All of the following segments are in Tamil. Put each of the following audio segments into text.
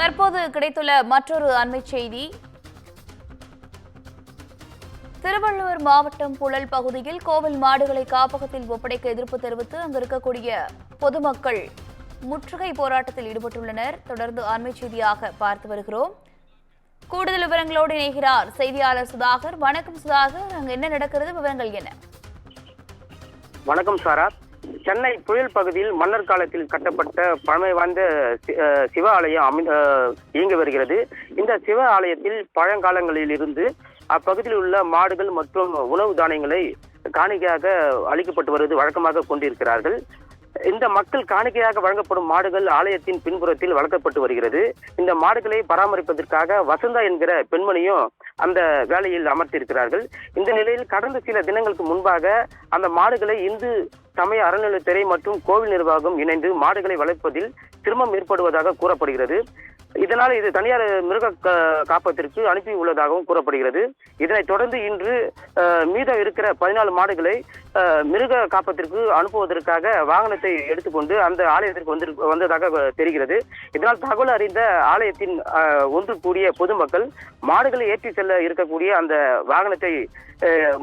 தற்போது கிடைத்துள்ள மற்றொரு அண்மை செய்தி. திருவள்ளுவர் மாவட்டம் புழல் பகுதியில் கோவில் மாடுகளை காப்பகத்தில் ஒப்படைக்க எதிர்ப்பு தெரிவித்து அங்கு இருக்கக்கூடிய பொதுமக்கள் முற்றுகை போராட்டத்தில் ஈடுபட்டுள்ளனர். தொடர்ந்து அண்மை செய்தியாக பார்த்து வருகிறோம். கூடுதல் விவரங்களோடு இணைகிறார் செய்தியாளர் சுதாகர். வணக்கம் சுதாகர். அங்கு என்ன நடக்கிறது? விவரங்கள் என்ன? வணக்கம் சாரா. சென்னை புயல் பகுதியில் மன்னர் காலத்தில் கட்டப்பட்ட பழமை வாய்ந்த சி- சிவ ஆலயம் அமை இயங்கி வருகிறது. இந்த சிவ ஆலயத்தில் பழங்காலங்களில் இருந்து அப்பகுதியில் உள்ள மாடுகள் மற்றும் உணவு தானியங்களை காணிக்கையாக அளிக்கப்பட்டு வருவது வழக்கமாக கொண்டிருக்கிறார்கள். இந்த மக்கள் காணிக்கையாக வழங்கப்படும் மாடுகள் ஆலயத்தின் பின்புறத்தில் வளர்க்கப்பட்டு வருகிறது. இந்த மாடுகளை பராமரிப்பதற்காக வசந்தா என்கிற பெண்மணியும் அந்த வேலையில் அமர்த்தியிருக்கிறார்கள். இந்த நிலையில் கடந்த சில தினங்களுக்கு முன்பாக அந்த மாடுகளை இந்து சமய அறநிலைத்துறை மற்றும் கோவில் நிர்வாகம் இணைந்து மாடுகளை வளர்ப்பதில் சிரமம் ஏற்படுவதாக கூறப்படுகிறது. இதனால் இது தனியார் மிருக காப்பகத்திற்கு அனுப்பி உள்ளதாகவும் கூறப்படுகிறது. இதனைத் தொடர்ந்து இன்று மீதம் இருக்கிற பதினாலு மாடுகளை மிருக காப்பகத்திற்கு அனுப்புவதற்காக வாகனத்தை எடுத்துக்கொண்டு அந்த ஆலயத்திற்கு வந்து வந்ததாக தெரிகிறது. இதனால் தகவல் அறிந்த ஆலயத்தின் ஒன்று கூடிய பொதுமக்கள் மாடுகளை ஏற்றி செல்ல இருக்கக்கூடிய அந்த வாகனத்தை அஹ்,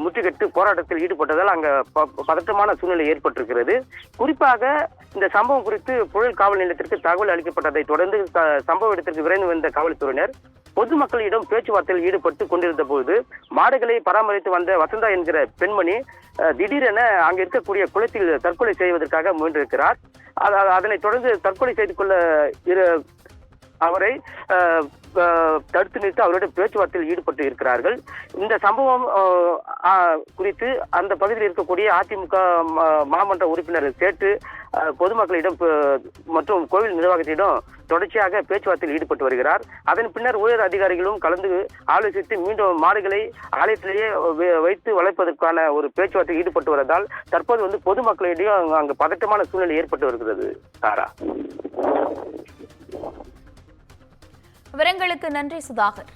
போராட்டத்தில் ஈடுபட்டதால் அங்க ப- பதட்டமான சூழ்நிலை ஏற்பட்டிருக்கிறது. குறிப்பாக இந்த சம்பவம் குறித்து புழல் காவல் நிலையத்திற்கு தகவல் அளிக்கப்பட்டதை தொடர்ந்து சம்பவ இடத்திற்கு விரைந்து வந்த காவல்துறையினர் பொதுமக்களிடம் பேச்சுவார்த்தையில் ஈடுபட்டு கொண்டிருந்த போது மாடுகளை பராமரித்து வந்த வசந்தா என்கிற பெண்மணி திடீரென அங்க இருக்கக்கூடிய குளத்தில் தற்கொலை செய்வதற்காக முயன்றிருக்கிறார். அதனைத் தொடர்ந்து தற்கொலை செய்து கொள்ள இரு அவரை தடுத்து நிறுத்தி அவருடைய பேச்சுவார்த்தையில் ஈடுபட்டு இருக்கிறார்கள். இந்த சம்பவம் குறித்து அந்த பகுதியில் இருக்கக்கூடிய அதிமுக ம- மாமன்ற உறுப்பினர்கள் கேட்டு பொதுமக்களிடம் மற்றும் கோவில் நிர்வாகத்திடம் தொடர்ச்சியாக பேச்சுவார்த்தையில் ஈடுபட்டு வருகிறார். அதன் பின்னர் உயர் அதிகாரிகளும் கலந்து ஆலோசித்து மீண்டும் மாடுகளை ஆலயத்திலேயே வைத்து வளர்ப்பதற்கான ஒரு பேச்சுவார்த்தையில் ஈடுபட்டு வருவதால் தற்போது வந்து பொதுமக்களிடையே அங்கு பதட்டமான சூழ்நிலை ஏற்பட்டு வருகிறது. தாரா. விவரங்களுக்கு நன்றி சுதாகர்.